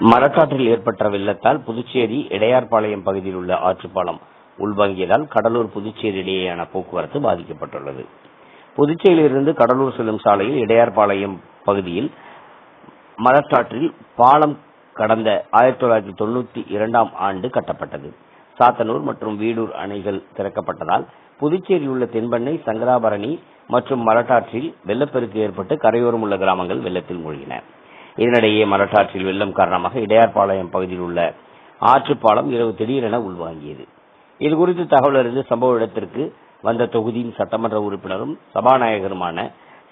மரக்காற்றில் ஏற்பட்ட வெள்ளத்தால் புதுச்சேரி இடையார்பாளையம் பகுதியில் உள்ள ஆற்றுப்பாலம் உள்வாங்கியதால் கடலூர் புதுச்சேரி இடையேயான போக்குவரத்து பாதிக்கப்பட்டுள்ளது. புதுச்சேரியிலிருந்து கடலூர் செல்லும் சாலையில் இடையார்பாளையம் பகுதியில் மரக்காற்றில் பாலம் கடந்த ஆயிரத்தி தொள்ளாயிரத்தி தொண்ணூத்தி இரண்டாம் ஆண்டு கட்டப்பட்டது. சாத்தனூர் மற்றும் வீடூர் அணைகள் திறக்கப்பட்டதால் புதுச்சேரியில் உள்ள தென்பெண்ணை சங்கராபரணி மற்றும் மரட்டாற்றில் வெள்ளப்பெருக்கு ஏற்பட்டு கரையோரம் உள்ள கிராமங்கள் வெள்ளத்தில் மூழ்கின. இதனிடையே மரட்டாற்றில் வெள்ளம் காரணமாக இடையார்பாளையம் பகுதியில் உள்ள ஆற்றுப்பாலம் இரவு திடீரென உள்வாங்கியது. இதுகுறித்து தகவல் அறிந்து சம்பவ இடத்திற்கு வந்த தொகுதியின் சட்டமன்ற உறுப்பினரும் சபாநாயகருமான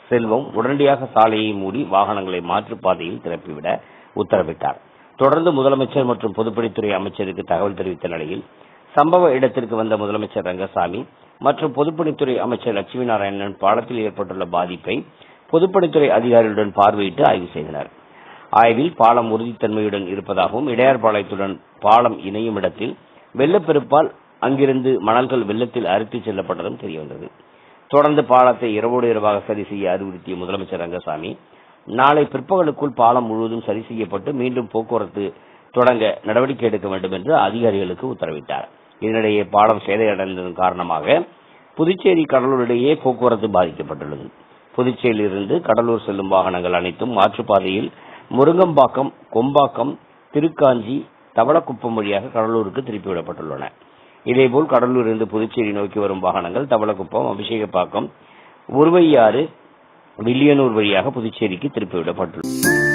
செல்வம் உடனடியாக சாலையை மூடி வாகனங்களை மாற்றுப் பாதையில் திறப்பிவிட உத்தரவிட்டார். தொடர்ந்து முதலமைச்சர் மற்றும் பொதுப்பணித்துறை அமைச்சருக்கு தகவல் தெரிவித்த நிலையில் சம்பவ இடத்திற்கு வந்த முதலமைச்சர் ரங்கசாமி மற்றும் பொதுப்பணித்துறை அமைச்சர் லட்சுமி நாராயணன் பாலத்தில் ஏற்பட்டுள்ள பாதிப்பை பொதுப்பணித்துறை அதிகாரிகளுடன் பார்வையிட்டு ஆய்வு செய்தனர். ஆய்வில் பாலம் உறுதித்தன்மையுடன் இருப்பதாகவும் இடையார்பாளையத்துடன் பாலம் இணையும் இடத்தில் வெள்ளப்பெருப்பால் அங்கிருந்து மணல்கள் வெள்ளத்தில் அறுத்து செல்லப்பட்டதும் தெரியவந்தது. தொடர்ந்து பாலத்தை இரவோடு இரவாக சரி செய்ய அறிவுறுத்திய முதலமைச்சர் ரங்கசாமி நாளை பிற்பகலுக்குள் பாலம் முழுவதும் சரி செய்யப்பட்டு மீண்டும் போக்குவரத்து தொடங்க நடவடிக்கை எடுக்க வேண்டும் என்று அதிகாரிகளுக்கு உத்தரவிட்டார். இதனிடையே பாலம் சேதையடைந்ததன் காரணமாக புதுச்சேரி கடலூரிடையே போக்குவரத்து பாதிக்கப்பட்டுள்ளது. புதுச்சேரியிலிருந்து கடலூர் செல்லும் வாகனங்கள் அனைத்தும் மாற்றுப்பாதையில் முருங்கம்பாக்கம் கொம்பாக்கம் திருக்காஞ்சி தவளக்குப்பம் வழியாக கடலூருக்கு திருப்பிவிடப்பட்டுள்ளன. இதேபோல் கடலூரிலிருந்து புதுச்சேரி நோக்கி வரும் வாகனங்கள் தவளக்குப்பம் அபிஷேகப்பாக்கம் உருவையாறு வில்லியனூர் வழியாக புதுச்சேரிக்கு திருப்பிவிடப்பட்டுள்ளன.